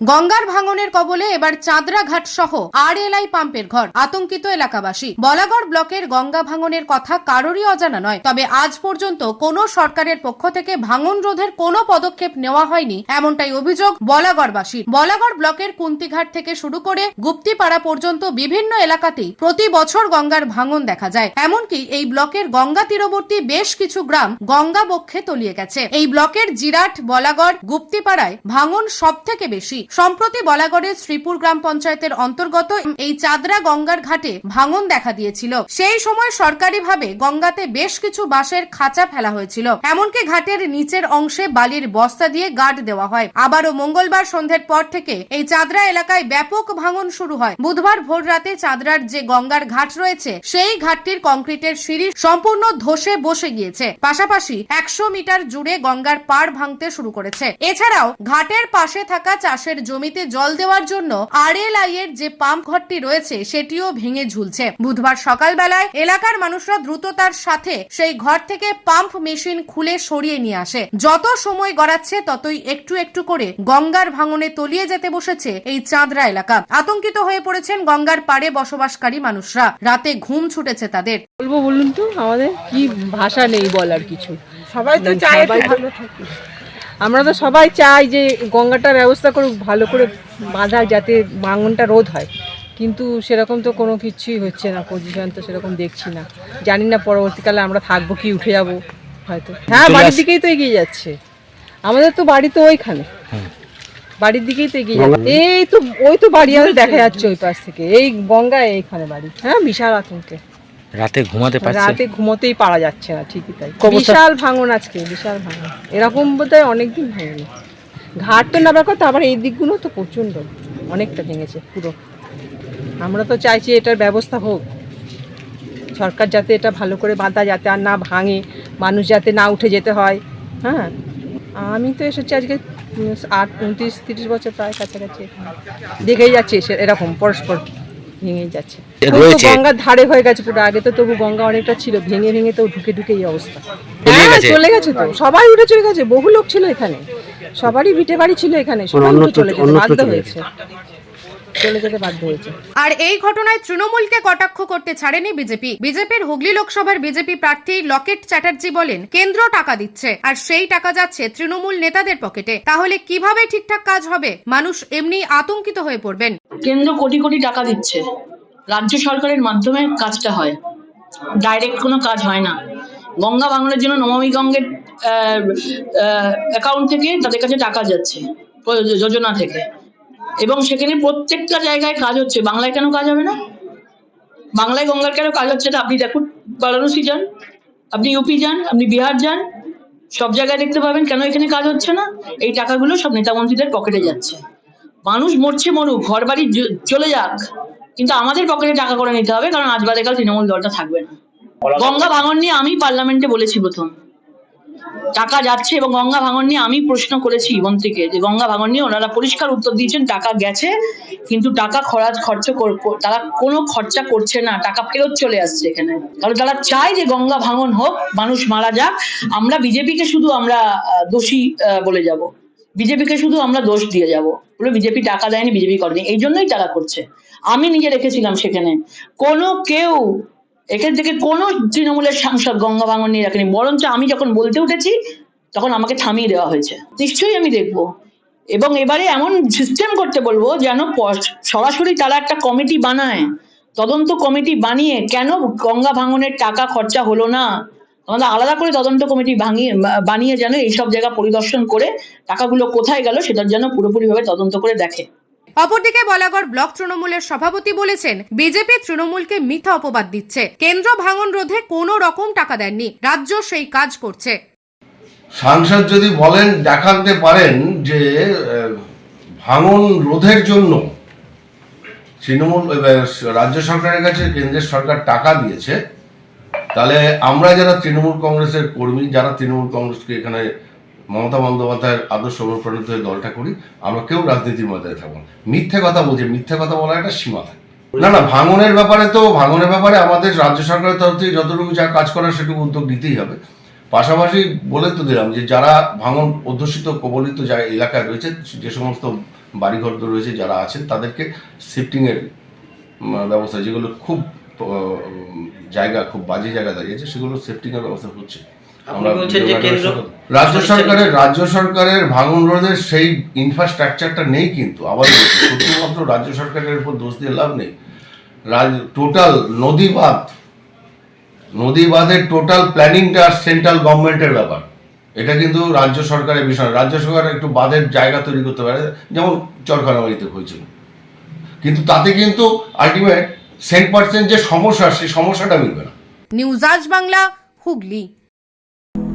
গঙ্গার ভাঙনের কবলে এবার চাঁদরাঘাট সহ আর এলআই পাম্পের ঘর, আতঙ্কিত এলাকাবাসী। বলাগড় ব্লকের গঙ্গা ভাঙনের কথা কারোরই অজানা নয়, তবে আজ পর্যন্ত কোনো সরকারের পক্ষ থেকে ভাঙন রোধের কোনো পদক্ষেপ নেওয়া হয়নি এমনটাই অভিযোগ বলাগড়বাসীর। বলাগড় ব্লকের কুন্তিঘাট থেকে শুরু করে গুপ্তিপাড়া পর্যন্ত বিভিন্ন এলাকাতেই প্রতি বছর গঙ্গার ভাঙন দেখা যায়। এমনকি এই ব্লকের গঙ্গা তীরবর্তী বেশ কিছু গ্রাম গঙ্গা বক্ষে তলিয়ে গেছে। এই ব্লকের জিরাট, বলাগড়, গুপ্তিপাড়ায় ভাঙন সব থেকে বেশি। সম্প্রতি বলাগড়ের শ্রীপুর গ্রাম পঞ্চায়েতের অন্তর্গত এই চাদরা গঙ্গার ঘাটে ভাঙন দেখা দিয়েছিল। সেই সময় সরকারিভাবে গঙ্গাতে বেশ কিছু বাঁশের খাঁচা ফেলা হয়েছিল। এমনকি ঘাটের নিচের অংশে বালির বস্তা দিয়ে গার্ড দেওয়া হয়। আবারও মঙ্গলবার সন্ধ্যের পর থেকে এই চাদরা এলাকায় ব্যাপক ভাঙন শুরু হয়। বুধবার ভোর রাতে চাদরার যে গঙ্গার ঘাট রয়েছে, সেই ঘাটটির কংক্রিটের সিঁড়ি সম্পূর্ণ ধসে বসে গিয়েছে। পাশাপাশি একশো মিটার জুড়ে গঙ্গার পাড় ভাঙতে শুরু করেছে। এছাড়াও ঘাটের পাশে থাকা চাষের জমিতে জল দেওয়ার জন্য আরএলআই এর যে পাম্প ঘরটি রয়েছে সেটিও ভেঙে ঝুলছে। বুধবার সকালবেলায় এলাকার মানুষরা দ্রুততার সাথে সেই ঘর থেকে পাম্প মেশিন খুলে সরিয়ে নিয়ে আসে। যত সময় গড়াচ্ছে ততই একটু একটু করে গঙ্গার ভাঙনে তলিয়ে যেতে বসেছে এই চাঁদরা এলাকা। আতঙ্কিত হয়ে পড়েছেন গঙ্গার পাড়ে বসবাসকারী মানুষরা। রাতে ঘুম ছুটেছে তাদের। বলব বলুন তো আমাদের কি ভাষা নেই বলার কিছু? সবাই তো চায় একটু তো- ভালো থাকি আমরা তো সবাই চাই যে গঙ্গাটার ব্যবস্থা করুক ভালো করে বাঁধা যাতে ভাঙনটা রোধ হয়। কিন্তু সেরকম তো কোনো কিছুই হচ্ছে না পজিশন তো সেরকম দেখছি না। জানি না পরবর্তীকালে আমরা থাকব কি উঠে যাব হয়তো। হ্যাঁ বাড়ির দিকেই তো এগিয়ে যাচ্ছে। আমাদের তো বাড়ি তো ওইখানে। বাড়ির দিকেই তো এগিয়ে যাচ্ছে। এই তো ওই তো বাড়ি আমাদের দেখা যাচ্ছে ওই পাশ থেকে। এই গঙ্গা এইখানে বাড়ি। হ্যাঁ বিশাল আতঙ্কে। রাতে ঘুমাতে পারছে? রাতে ঘুমোতেই পারা যাচ্ছে না ঠিকই তাই। বিশাল ভাঙন আজকে বিশাল ভাঙন। এরকম বোধ হয় অনেকদিন ভাঙেনি ঘাট তো নাবার কথা আবার এই দিকগুলো তো প্রচণ্ড অনেকটা ভেঙেছে পুরো। আমরা তো চাইছি এটার ব্যবস্থা হোক। সরকার যাতে এটা ভালো করে বাঁধা যাতে আর না ভাঙে মানুষ যাতে না উঠে যেতে হয় হ্যাঁ? আমি তো এসেছি আজকে আট উনত্রিশ তিরিশ বছর প্রায় কাছাকাছি দেখেই যাচ্ছে এরকম পরস্পর ভেঙেই যাচ্ছে। রয়েছে। গঙ্গার ধারে হয়ে গেছে পুরো আগে তো তবু গঙ্গা অনেকটা ছিল ভেঙে ভেঙে তো ঢুকে ঢুকে এই অবস্থা। তলিয়ে হ্যাঁ গেছে? চলে গেছে তো সবাই উঠে চলে গেছে বহু লোক ছিল এখানে। সবারই ভিটে বাড়ি ছিল এখানে সবাই উঠে চলে যেতে বাধ্য হয়েছে। চলে যেতে বাধ্য হয়েছে। আর এই ঘটনায় তৃণমূলকে কটাক্ষ করতে ছাড়েনি বিজেপি। বিজেপির হুগলি লোকসভার বিজেপি প্রার্থী লকেট চ্যাটার্জি বলেন কেন্দ্র টাকা দিচ্ছে আর সেই টাকা যাচ্ছে তৃণমূল নেতাদের পকেটে। তাহলে কীভাবে ঠিকঠাক কাজ হবে? মানুষ এমনি আতঙ্কিত হয়ে পড়বেন। কেন্দ্র কোটি কোটি টাকা দিচ্ছে। রাজ্য সরকারের মাধ্যমে কাজটা হয়। ডাইরেক্ট কোনো কাজ হয় না। গঙ্গা বাংলার জন্য নমামি গঙ্গের অ্যাকাউন্ট থেকে তাদের কাছে টাকা যাচ্ছে, যোজনা থেকে। এবং সেখানে প্রত্যেকটা জায়গায় কাজ হচ্ছে। বাংলায় কেন কাজ হবে না? বাংলায় গঙ্গার কেন কাজ হচ্ছে না? আপনি দেখুন, বারাণসী যান, আপনি ইউপি যান, আপনি বিহার যান, সব জায়গায় দেখতে পাবেন কেন এখানে কাজ হচ্ছে না? এই টাকাগুলো সব নেতামন্ত্রীদের পকেটে যাচ্ছে। মানুষ মরছে মরুক ঘর বাড়ি চলে যাক। কিন্তু আমাদের পকেটে টাকা করে নিতে হবে কারণ আজ বাদে কাল তৃণমূল দলটা থাকবে না। গঙ্গা ভাঙন নিয়ে আমি পার্লামেন্টে বলেছি প্রথম। টাকা যাচ্ছে এবং গঙ্গা ভাঙন নিয়ে আমি প্রশ্ন করেছি মন্ত্রীকে যে গঙ্গা ভাঙন নিয়ে ওনারা পরিষ্কার উত্তর দিয়েছেন টাকা গেছে কিন্তু টাকা খরচ খরচ তারা কোনো খরচা করছে না টাকা ফেরত চলে আসছে এখানে। কারণ তারা চায় যে গঙ্গা ভাঙন হোক মানুষ মারা যাক আমরা বিজেপিকে শুধু আমরা দোষী আহ, বলে যাব। বিজেপিকে শুধু আমরা দোষ দিয়ে যাব। বলে বিজেপি টাকা দেয়নি, বিজেপি করেনি। এই জন্যই তারা করছে। আমি নিজে রেখেছিলাম সেখানে। কোনো কেউ, এখান থেকে কোনো তৃণমূলের সাংসদ গঙ্গা ভাঙন নিয়ে রাখেনি। বরঞ্চ আমি যখন বলতে উঠেছি, তখন আমাকে থামিয়ে দেওয়া হয়েছে। নিশ্চয়ই আমি দেখব। এবং এবারে এমন সিস্টেম করতে বলব, যেন সরাসরি তারা একটা কমিটি বানায়। তদন্ত কমিটি বানিয়ে কেন গঙ্গা ভাঙনের টাকা খরচা হলো না? আমাদের আলাদা করে তদন্ত কমিটি ভাঙিয়ে বানিয়ে যেন এইসব জায়গা পরিদর্শন করে টাকাগুলো কোথায় গেল সেটার জন্য পুরোপুরিভাবে তদন্ত করে দেখে। অপরদিকে বলাগড় ব্লক তৃণমূলের সভাপতি বলেছেন বিজেপি তৃণমূলকে মিথ্যা অপবাদ দিচ্ছে। কেন্দ্র ভাঙন রোধে কোনো রকম টাকা দেননি রাজ্য সেই কাজ করছে। সাংসদ যদি বলেন দেখাতে পারেন যে ভাঙন রোধের জন্য তৃণমূল রাজ্য সরকারের কাছে কেন্দ্রের সরকার টাকা দিয়েছে তাহলে আমরা যারা তৃণমূল কংগ্রেসের কর্মী, যারা তৃণমূল কংগ্রেসকে এখানে মমতা বন্দ্যোপাধ্যায়ের আদর্শ অনুপ্রাণিত হয়ে দলটা করি, আমরা কেউ রাজনীতির মধ্যে থাকব। মিথ্যে কথা বলছে, মিথ্যে কথা বলার একটা সীমা থাকে না না, ভাঙনের ব্যাপারে তো, ভাঙনের ব্যাপারে আমাদের রাজ্য সরকারের তরফ থেকে যতটুকু যা কাজ করার সেটুকু উদ্যোগ নিতেই হবে পাশাপাশি বলে তো দিলাম যে যারা ভাঙন অধ্যুষিত, কবলিত যা এলাকায় রয়েছে, যে সমস্ত বাড়িঘর রয়েছে যারা আছেন, তাদেরকে শিফটিংয়ের ব্যবস্থা, যেগুলো খুব জায়গা খুব বাজে জায়গা দাঁড়িয়েছে সেগুলো শিফটিংয়ের ব্যবস্থা হচ্ছে রাজ্য সরকারের রাজ্য সরকারের ভাঙন রোধের সেই ইনফ্রাস্ট্রাকচারটা নেই কিন্তু আবার শুধুমাত্র রাজ্য সরকারের উপর দোষ দিয়ে লাভ নেই। টোটাল নদী বাঁধ নদী বাঁধের টোটাল প্ল্যানিংটা সেন্ট্রাল গভর্নমেন্টের ব্যাপার। এটা কিন্তু রাজ্য সরকারের বিষয় রাজ্য সরকার একটু বাঁধের জায়গা তৈরি করতে পারে যেমন চরখানাবাড়িতে হয়েছিল। কিন্তু তাতে কিন্তু আলটিমেট সেন্ট পার্সেন্ট যে সমস্যা সেই সমস্যাটা মিলবে না। নিউজ আজ বাংলা হুগলি।